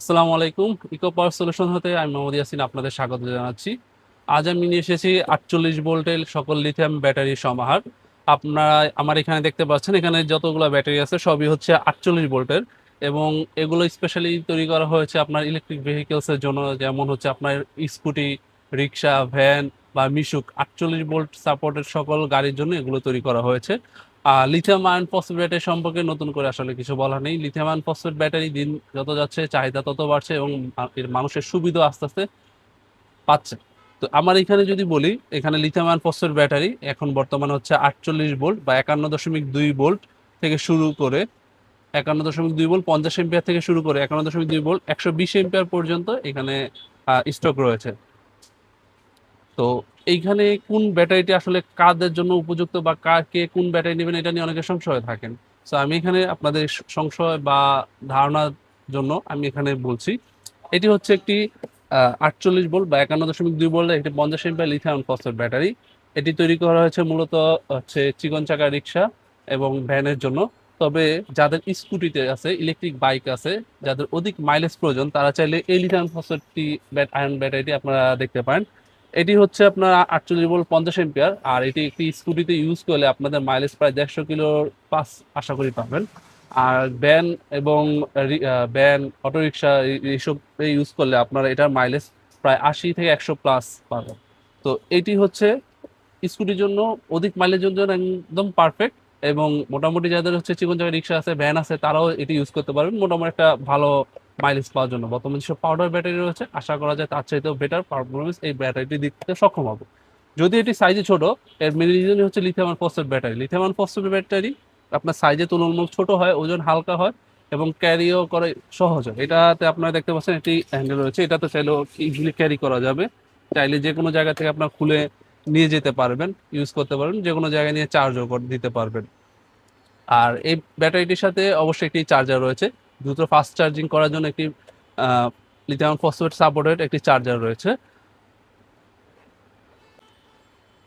আসসালামু আলাইকুম। ইকো পাওয়ার সলিউশন হতে আমি মোহাম্মদ ইয়াসিন আপনাদের স্বাগত জানাচ্ছি। আজ আমি নিয়ে এসেছি আটচল্লিশ ভোল্টের সকল লিথিয়াম ব্যাটারি সমাহার। আপনারা, আমার এখানে দেখতে পাচ্ছেন, এখানে যতগুলো ব্যাটারি আছে, সবই হচ্ছে আটচল্লিশ ভোল্টের এবং এগুলো স্পেশালি তৈরি করা হয়েছে আপনার ইলেকট্রিক ভেহিকেলসের জন্য, যেমন হচ্ছে আপনার স্কুটি রিক্সা ভ্যান বা মিশুক। আটচল্লিশ ভোল্ট সাপোর্টের সকল গাড়ির জন্য এগুলো তৈরি করা হয়েছে। লিথিয়াম আয়ন ফসফেট সম্পর্কে নতুন করে আসলে কিছু বলার নেই। লিথিয়াম আয়ন ফসফেট ব্যাটারি দিন যত যাচ্ছে, চাহিদা তত বাড়ছে এবং এর মানুষের সুবিধা আস্তে আস্তে পাচ্ছে। তো আমার এখানে যদি বলি, এখানে লিথিয়াম আয়ন ফসফেট ব্যাটারি এখন বর্তমানে হচ্ছে আটচল্লিশ ভোল্ট বা একান্ন দশমিক দুই ভোল্ট থেকে শুরু করে, একান্ন দশমিক দুই ভোল্ট পঞ্চাশ এম্পিয়ার থেকে শুরু করে, একান্ন দশমিক দুই ভোল্ট একশো বিশ এম্পিয়ার পর্যন্ত এখানে স্টক রয়েছে। তো এইখানে কোন ব্যাটারিটি আসলে কাদের জন্য উপযুক্ত বা কাকে কোন ব্যাটারি নেবেন এটা নিয়ে অনেকে সংশয়ে থাকেন। তো আমি এখানে আপনাদের সংশয় বা ধারণার জন্য আমি এখানে বলছি। এটি হচ্ছে একটি আটচল্লিশ ভোল্ট বা একান্ন দশমিক দুই ভোল্টের একটি পঞ্চাশ এম্পিয়ার লিথিয়াম ফসফেট ব্যাটারি। এটি তৈরি করা হয়েছে মূলত, হচ্ছে চিকন চাকা রিক্সা এবং ভ্যানের জন্য। তবে যাদের স্কুটিতে আছে ইলেকট্রিক বাইক আছে, যাদের অধিক মাইলেজ প্রয়োজন, তারা চাইলে এই লিথিয়াম ফসফেটটি আয়রন ব্যাটারিটি আপনারা দেখতে পারেন। এটি হচ্ছে আপনার আটচল্লিশ ভোল্ট পঞ্চাশ এম্পিয়ার আর এটি একটি স্কুটিতে ইউজ করলে আপনাদের মাইলেজ প্রায় দেড়শো কিলোর পাস আশা করি পাবেন। আর ভ্যান এবং ভ্যান অটোরিকশা এইসব ইউজ করলে আপনারা এটার মাইলেজ প্রায় আশি থেকে একশো প্লাস পাবেন। তো এটি হচ্ছে স্কুটির জন্য অধিক মাইলেজের জন্য একদম পারফেক্ট এবং মোটামুটি যাদের হচ্ছে চিকন জায়গায় রিক্সা আছে ভ্যান আছে, তারাও এটি ইউজ করতে পারবেন। মোটামুটি একটা ভালো মাইলেজ পাওয়ার জন্য। বর্তমানে যেসব পাউডার ব্যাটারি রয়েছে, আশা করা যায় তার চাইতেও বেটার পারফরমেন্স এই ব্যাটারিটি দিতে সক্ষম হবে। যদি এটি সাইজে ছোট, এর মেন রিজনই হচ্ছে lithium phosphate battery lithium phosphate battery আপনার সাইজে তুলনামূলক ছোট হয়, ওজন হালকা হয় এবং ক্যারিও করে সহজ হয়। এটাতে আপনারা দেখতে পাচ্ছেন একটি হ্যান্ডেল রয়েছে। এটা তো চাইলেও ইজিলি ক্যারি করা যাবে। চাইলে যে কোনো জায়গা থেকে আপনার খুলে নিয়ে যেতে পারবেন ইউজ করতে পারবেন, যে কোনো জায়গায় নিয়ে চার্জও দিতে পারবেন। আর এই ব্যাটারিটির সাথে অবশ্যই একটি চার্জার রয়েছে। দ্রুত ফাস্ট চার্জিং করার জন্য একটি লিথিয়াম ফসফেট সাপোর্টেড একটি চার্জার রয়েছে।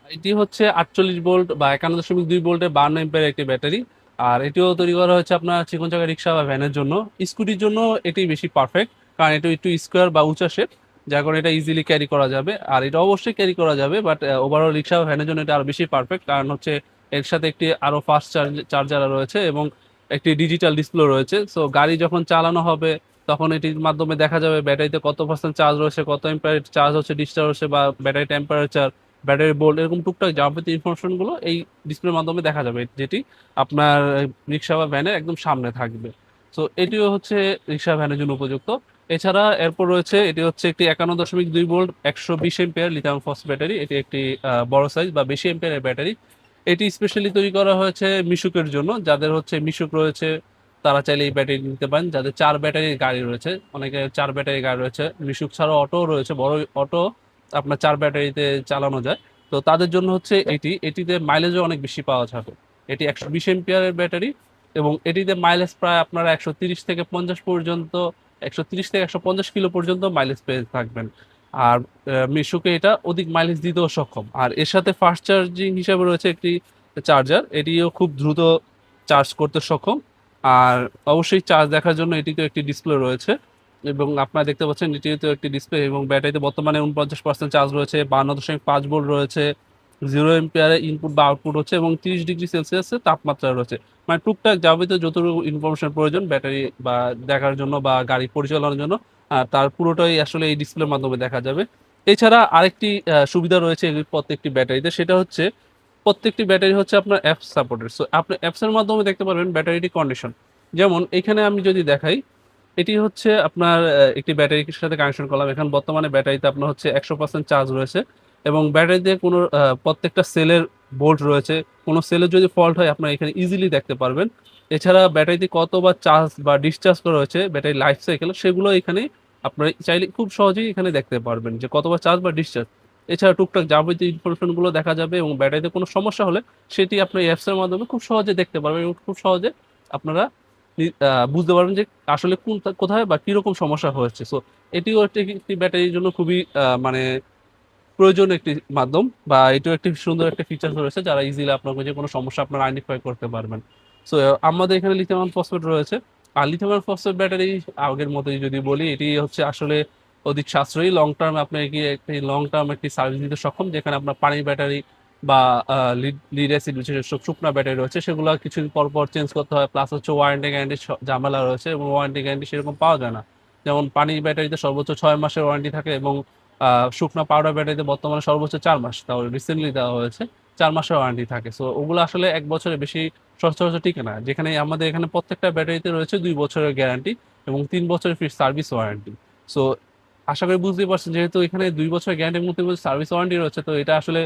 এটি হচ্ছে আটচল্লিশ ভোল্ট বা একান্ন দশমিক দুই ভোল্টের বান্ন এম্পের একটি ব্যাটারি। আর এটিও তৈরি করা হয়েছে আপনার চিকন চাকা রিক্সা বা ভ্যানের জন্য। স্কুটির জন্য এটি বেশি পারফেক্ট কারণ এটা একটু স্কোয়ার বা উঁচা শেপ যার কারণে এটা ইজিলি ক্যারি করা যাবে। আর এটা অবশ্যই ক্যারি করা যাবে বাট ওভারঅল রিক্সা বা ভ্যানের জন্য এটা আরও বেশি পারফেক্ট কারণ হচ্ছে এর সাথে একটি আরও ফাস্ট চার্জার রয়েছে এবং একটি ডিজিটাল ডিসপ্লে রয়েছে। সো গাড়ি যখন চালানো হবে, তখন এটির মাধ্যমে দেখা যাবে ব্যাটারিতে কত পার্সেন্ট চার্জ রয়েছে, কত এম্পায়ার চার্জ হচ্ছে ডিসচার্জ হচ্ছে বা ব্যাটারি টেম্পারেচার ব্যাটারি বোল্ট এরকম টুকটাক যাবতীয় ইনফরমেশনগুলো এই ডিসপ্লের মাধ্যমে দেখা যাবে, যেটি আপনার রিক্সা বা ভ্যানের একদম সামনে থাকবে। সো এটিও হচ্ছে রিক্সা ভ্যানের জন্য উপযুক্ত। এছাড়া এরপর রয়েছে, এটি হচ্ছে একটি একান্ন দশমিক দুই ভোল্ট একশো বিশ এম্পিয়ার লিথিয়াম ফস ব্যাটারি এটি একটি বড় সাইজ বা বেশি এম্পিয়ারের ব্যাটারি এটি স্পেশালি তৈরি করা হয়েছে মিশুকের জন্য। যাদের হচ্ছে মিশুক রয়েছে, তারা চাইলে এই ব্যাটারি নিতে পারেন। যাদের চার ব্যাটারির গাড়ি রয়েছে, অনেকে চার ব্যাটারি গাড়ি রয়েছে। মিশুক ছাড়াও অটো রয়েছে, বড় অটো আপনার চার ব্যাটারিতে চালানো যায়। তো তাদের জন্য হচ্ছে এটি, এটিতে মাইলেজও অনেক বেশি পাওয়া যাবে। এটি একশো বিশ এম্পিয়ারের ব্যাটারি এবং এটিতে মাইলেজ প্রায় আপনারা একশো তিরিশ থেকে পঞ্চাশ পর্যন্ত, একশো তিরিশ থেকে একশো পঞ্চাশ কিলো পর্যন্ত মাইলেজ পেয়ে থাকবেন। আর মিশুকে এটা অধিক মাইলেজ দিতেও সক্ষম। আর এর সাথে ফাস্ট চার্জিং হিসাবে রয়েছে একটি চার্জার এটিও খুব দ্রুত চার্জ করতে সক্ষম। আর অবশ্যই চার্জ দেখার জন্য এটিতে একটি ডিসপ্লে রয়েছে। এবং আপনারা দেখতে পাচ্ছেন এটিতে একটি ডিসপ্লে এবং ব্যাটারিতে বর্তমানে উনপঞ্চাশ পার্সেন্ট চার্জ রয়েছে, বান্ন দশমিক পাঁচ ভোল্ট রয়েছে জিরো এম্পিয়ারে ইনপুট বা আউটপুট হচ্ছে এবং তিরিশ ডিগ্রি সেলসিয়াসে তাপমাত্রা রয়েছে। মানে টুকটাক যাবতীয় যতটুকু ইনফরমেশন প্রয়োজন ব্যাটারি বা দেখার জন্য বা গাড়ি পরিচালনার জন্য তার পুরোটাই আসলে এই ডিসপ্লের মাধ্যমে দেখা যাবে। এছাড়া আরেকটি সুবিধা রয়েছে এই প্রত্যেকটি ব্যাটারিতে, সেটা হচ্ছে প্রত্যেকটি ব্যাটারি হচ্ছে আপনার অ্যাপস সাপোর্টেড সো আপনি অ্যাপসের মাধ্যমে দেখতে পারবেন ব্যাটারিটি কন্ডিশন যেমন, এখানে আমি যদি দেখাই, এটি হচ্ছে আপনার একটি ব্যাটারির সাথে কানেকশন করলাম। এখন বর্তমানে ব্যাটারিতে আপনার হচ্ছে একশো পার্সেন্ট চার্জ রয়েছে এবং ব্যাটারিতে কোনো প্রত্যেকটা সেলের বোল্ট রয়েছে। কোনো সেলের যদি ফল্ট হয়, আপনার এখানে ইজিলি দেখতে পারবেন। এছাড়া ব্যাটারিতে কতবার চার্জ বা ডিসচার্জ করা হয়েছে ব্যাটারি লাইফ সাইকেল সেগুলো এখানে আপনারা চাইলে খুব সহজেই এখানে দেখতে পারবেন যে কতবার চার্জ বা ডিসচার্জ এছাড়া টুকটাক যাবতীয় ইনফরমেশনগুলো দেখা যাবে এবং ব্যাটারিতে কোনো সমস্যা হলে সেটি আপনার অ্যাপসের মাধ্যমে খুব সহজে দেখতে পারবেন এবং খুব সহজে আপনারা বুঝতে পারবেন যে আসলে কোন কোথায় বা কীরকম সমস্যা হয়েছে। সো এটিও একটি ব্যাটারির জন্য খুবই মানে প্রয়োজন একটি মাধ্যম বা এটিও একটি সুন্দর একটা ফিচার রয়েছে যারা ইজিলি আপনাকে যে কোনো সমস্যা আপনারা আইডেন্টিফাই করতে পারবেন। সো আমাদের এখানে লিথিয়াম ফসফেট রয়েছে। আর লিথিয়াম ফসফেট ব্যাটারি আগের মতোই যদি বলি, এটি হচ্ছে আসলে অধিক সাশ্রয়ী। লং টার্ম আপনার কি একটি লং টার্ম একটি সার্ভিস দিতে সক্ষম, যেখানে আপনার পানির ব্যাটারি বা লিড অ্যাসিড যেসব শুকনা ব্যাটারি রয়েছে, সেগুলো কিছুদিন পর পর চেঞ্জ করতে হয়। প্লাস হচ্ছে ওয়ারেন্টি গ্যারান্টি ঝামেলা রয়েছে এবং ওয়ারেন্টি গ্যারান্টি সেরকম পাওয়া যায় না। যেমন পানির ব্যাটারিতে সর্বোচ্চ ছয় মাসের ওয়ারেন্টি থাকে এবং শুকনা পাউডার ব্যাটারিতে বর্তমানে সর্বোচ্চ চার মাস। তাও রিসেন্টলি দেওয়া হয়েছে। চার মাসের ওয়ারেন্টি থাকে। সো ওগুলো আসলে এক বছরের বেশি সচরাচর টিকে না। যেখানে আমাদের এখানে প্রত্যেকটা ব্যাটারিতে রয়েছে দুই বছরের গ্যারান্টি এবং তিন বছরের ফ্রি সার্ভিস ওয়ারেন্টি সো আশা করি বুঝতেই পারছেন, যেহেতু এখানে দুই বছরের গ্যারান্টির মধ্যে সার্ভিস ওয়ারেন্টি রয়েছে, তো এটা আসলে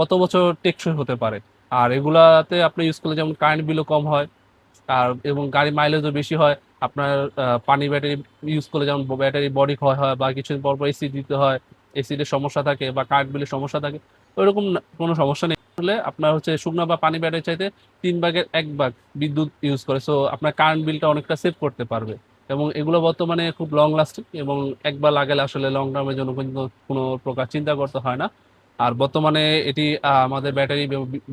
কত বছর টেকসই হতে পারে। আর এগুলাতে আপনি ইউজ করলে যেমন কারেন্ট বিলও কম হয়, আর এবং গাড়ি মাইলেজও বেশি হয়, আপনার পানি ব্যাটারি ইউজ করলে যেমন ব্যাটারি বডি ক্ষয় হয় বা কিছুদিন পর পর এসি দিতে হয় এসির সমস্যা থাকে বা কারেন্ট বিলের সমস্যা থাকে, ওইরকম কোনো সমস্যা নেই। হলে আপনার হচ্ছে শুকনো বা পানি ব্যাটারি চাইতে তিন ভাগের এক ভাগ বিদ্যুৎ ইউজ করে। সো আপনার কারেন্ট বিলটা অনেকটা সেভ করতে পারবে। এবং এগুলো বর্তমানে খুব লং লাস্টিং এবং একবার লাগালে আসলে লং টার্মের জন্য কিন্তু কোনো প্রকার চিন্তা করতে হয় না। আর বর্তমানে এটি আমাদের ব্যাটারি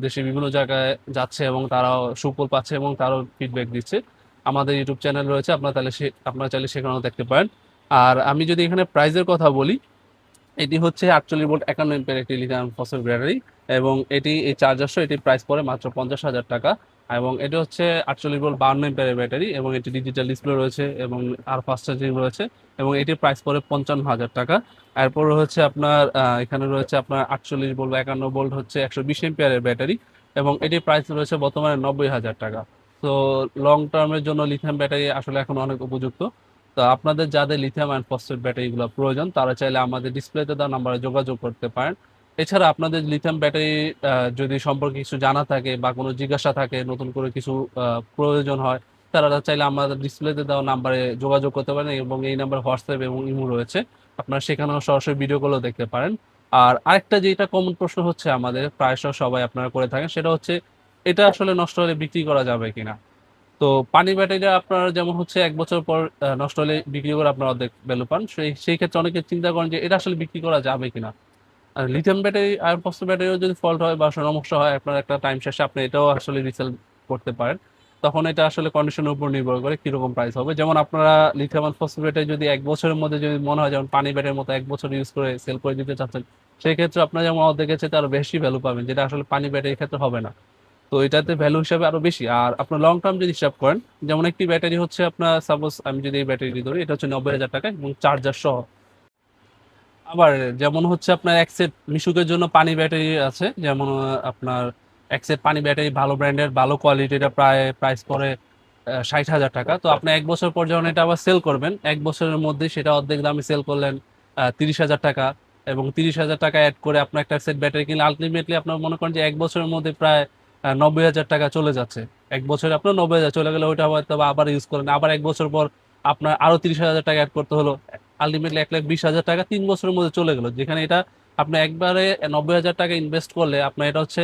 দেশে বিভিন্ন জায়গায় যাচ্ছে এবং তারাও সুফল পাচ্ছে এবং তারাও ফিডব্যাক দিচ্ছে। আমাদের ইউটিউব চ্যানেল রয়েছে, আপনারা তাহলে সে, আপনারা চাইলে সেখানেও দেখতে পারেন। আর আমি যদি এখানে প্রাইজের কথা বলি এটি হচ্ছে আটচল্লিশ ভোল্ট একান্ন এম্পের একটি লিথিয়াম ফসফেট ব্যাটারি এবং এটি এই চার্জারশো এটি প্রাইস পড়ে মাত্র পঞ্চাশ হাজার টাকা এবং এটি হচ্ছে আটচল্লিশ ভোল্ট বান্ন এম্পের ব্যাটারি এবং এটি ডিজিটাল ডিসপ্লে রয়েছে এবং আর ফাস্ট চার্জিং রয়েছে এবং এটির প্রাইস পড়ে পঞ্চান্ন হাজার টাকা। এরপর হচ্ছে আপনার এখানে রয়েছে আপনার আটচল্লিশ ভোল্ট একান্ন ভোল্ট হচ্ছে একশো বিশ এম্পিয়ারের ব্যাটারি এবং এটির প্রাইস রয়েছে বর্তমানে নব্বই হাজার টাকা। তো লং টার্মের জন্য লিথিয়াম ব্যাটারি আসলে এখন অনেক উপযুক্ত। তো আপনাদের যাদের লিথিয়াম অ্যান্ড ফসফেট ব্যাটারিগুলো প্রয়োজন, তারা চাইলে আমাদের ডিসপ্লেতে দেওয়া নাম্বারে যোগাযোগ করতে পারেন। এছাড়া আপনাদের লিথিয়াম ব্যাটারি যদি সম্পর্কে কিছু জানা থাকে বা কোনো জিজ্ঞাসা থাকে, নতুন করে কিছু প্রয়োজন হয়, তারা চাইলে আমাদের ডিসপ্লেতে দেওয়া নাম্বারে যোগাযোগ করতে পারেন এবং এই নাম্বার হোয়াটসঅ্যাপ এবং ইমো রয়েছে। আপনারা সেখানেও সরাসরি ভিডিও কলও দেখতে পারেন। আর আরেকটা যেটা কমন প্রশ্ন হচ্ছে আমাদের প্রায়শ সবাই আপনারা করে থাকেন, সেটা হচ্ছে, এটা আসলে নষ্ট হলে বিক্রি করা যাবে কিনা? তো পানি ব্যাটারিটা আপনার যেমন হচ্ছে এক বছর পর নষ্ট হলে বিক্রি করে আপনারা অর্ধেক ভ্যালু পান। সেই সেই ক্ষেত্রে অনেকে চিন্তা করেন যে এটা আসলে বিক্রি করা যাবে কিনা। আর লিথিয়াম ব্যাটারি আয়রন ফসফেট ব্যাটারিও যদি ফল্ট হয় বা সমস্যা হয়, আপনার একটা টাইম শেষে আপনি এটাও আসলে রিসেল করতে পারেন। তখন এটা আসলে কন্ডিশনের উপর নির্ভর করে কীরকম প্রাইস হবে। যেমন আপনারা লিথিয়াম ফসফেট যদি এক বছরের মধ্যে যদি মনে হয় যেমন পানি ব্যাটারির মতো এক বছর ইউজ করে সেল করে দিতে চাচ্ছেন, সেই ক্ষেত্রে আপনার যেমন অর্ধেকের চেয়ে আরও বেশি ভ্যালু পাবেন, যেটা আসলে পানি ব্যাটারির ক্ষেত্রে হবে না। তো এটাতে ভ্যালু হিসাবে আরও বেশি। আর আপনার লং টার্ম যদি হিসাব করেন, যেমন একটি ব্যাটারি হচ্ছে আপনার সাপোজ আমি যদি এই ব্যাটারি ধরি, এটা হচ্ছে নব্বই হাজার টাকা এবং চার্জার সহ। আবার যেমন হচ্ছে আপনার এক সেট মিশুকের জন্য পানি ব্যাটারি আছে, যেমন, আপনার এক সেট পানি ব্যাটারি ভালো ব্র্যান্ডের ভালো কোয়ালিটিটা প্রায় প্রাইস পরে ষাট হাজার টাকা। তো আপনি এক বছর পর যখন এটা আবার সেল করবেন, এক বছরের মধ্যে সেটা অর্ধেক দামে সেল করলেন তিরিশ হাজার টাকা এবং তিরিশ হাজার টাকা অ্যাড করে আপনার একটা সেট ব্যাটারি কিনলে আলটিমেটলি আপনার মনে করেন যে এক বছরের মধ্যে প্রায় নব্বই হাজার টাকা চলে যাচ্ছে। এক বছরে আপনার নব্বই হাজার চলে গেলে ওইটা হয়তো আবার ইউজ করেন। আবার এক বছর পর আপনার আরও তিরিশ হাজার টাকা অ্যাড করতে হলো। আলটিমেটলি এক লাখ বিশ হাজার টাকা তিন বছরের মধ্যে চলে গেলো। যেখানে এটা আপনি একবারে নব্বই হাজার টাকা ইনভেস্ট করলে আপনার এটা হচ্ছে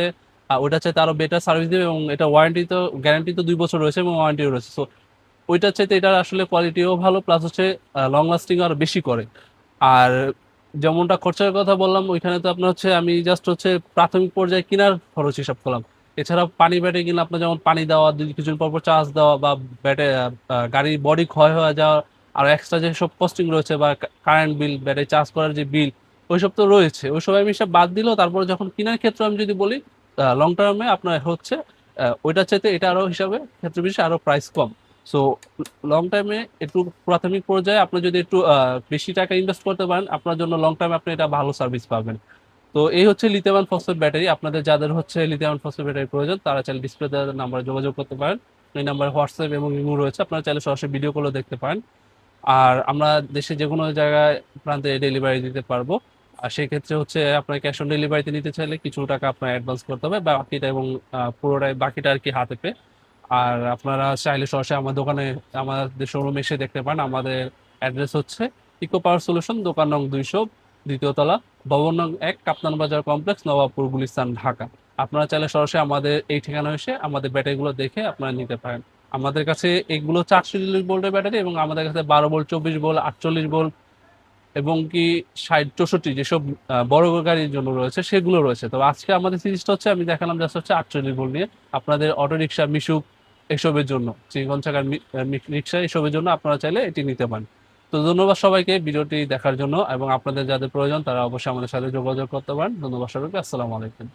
ওইটা চাইতে আরও বেটার সার্ভিস দেবে এবং এটা ওয়ারেন্টি তো গ্যারান্টি তো দুই বছর রয়েছে এবং ওয়ারেন্টিও রয়েছে। সো ওইটার চাইতে এটার আসলে কোয়ালিটিও ভালো প্লাস হচ্ছে লং লাস্টিং আরও বেশি করে। আর যেমনটা খরচার কথা বললাম, ওইখানে তো আপনার হচ্ছে, আমি জাস্ট হচ্ছে প্রাথমিক পর্যায়ে কেনার খরচ হিসাব করলাম। এছাড়া পানি ব্যাটে কিনলে আপনার যেমন পানি দেওয়া, দুই কিছুদিন পর পর চার্জ দেওয়া বা ব্যাটে গাড়ির বডি ক্ষয় হয়ে যাওয়া, আর এক্সট্রা যেসব কস্টিং রয়েছে বা কারেন্ট বিল ব্যাটারি চার্জ করার যে বিল ওইসব তো রয়েছে। ওইসব আমি সব বাদ দিলেও তারপরে যখন কেনার ক্ষেত্রে আমি যদি বলি লং টার্মে আপনার হচ্ছে ওইটার চাইতে এটা আরও হিসাবে ক্ষেত্রে বিশেষে আরও প্রাইস কম। সো লং টাইমে একটু প্রাথমিক পর্যায়ে আপনি যদি একটু বেশি টাকা ইনভেস্ট করতে পারেন, আপনার জন্য লং টাইমে আপনি এটা ভালো সার্ভিস পাবেন। তো এই হচ্ছে লিথিয়াম ফসফেট ব্যাটারি আপনাদের যাদের হচ্ছে লিথিয়াম ফসফেট ব্যাটারি প্রয়োজন, তারা চাইলে ডিসপ্লে নাম্বারে যোগাযোগ করতে পারেন। এই নাম্বারে হোয়াটসঅ্যাপ এবং ইমো রয়েছে, আপনারা চাইলে সরাসরি ভিডিও কলও দেখতে পারেন। আর আমরা দেশে যে কোনো জায়গায় প্রান্তে ডেলিভারি দিতে পারব। আর সেক্ষেত্রে হচ্ছে আপনার ক্যাশ অন ডেলিভারিতে নিতে চাইলে কিছু টাকা আপনার অ্যাডভান্স করতে হবে বাকিটা এবং পুরোটাই বাকিটা আর কি হাতে পে আর আপনারা চাইলে সরাসরি আমার দোকানে, আমাদের শোরুমে এসে দেখতে পান আমাদের অ্যাড্রেস হচ্ছে ইকো পাওয়ার সলিউশন দোকান নং দুইশো দ্বিতীয় তলা, ভবন নং এক, কাপ্তান বাজার কমপ্লেক্স, নবাবপুর গুলিস্তান, ঢাকা। আপনারা চাইলে সরাসরি আমাদের এই ঠিকানা এসে আমাদের ব্যাটারিগুলো দেখে আপনারা নিতে পারেন। আমাদের কাছে এগুলো চারশো চল্লিশ ভোল্টের ব্যাটারি এবং আমাদের কাছে বারো ভোল্ট, চব্বিশ ভোল্ট, আটচল্লিশ ভোল্ট এবং কি ষাট, চৌষট্টি যেসব বড় গাড়ির জন্য রয়েছে সেগুলো রয়েছে। তবে আজকে আমাদের সিরিজটা হচ্ছে, আমি দেখালাম জাস্ট হচ্ছে আটচল্লিশ ভোল্ট নিয়ে। আপনাদের অটো রিক্সা মিশুক এসবের জন্য চিকন চাকার রিক্সা এসবের জন্য আপনারা চাইলে এটি নিতে পারেন। তো ধন্যবাদ সবাইকে ভিডিওটি দেখার জন্য এবং আপনাদের যাদের প্রয়োজন তারা অবশ্যই আমাদের সাথে যোগাযোগ করতে পারেন। ধন্যবাদ সবাইকে, আসসালামু আলাইকুম।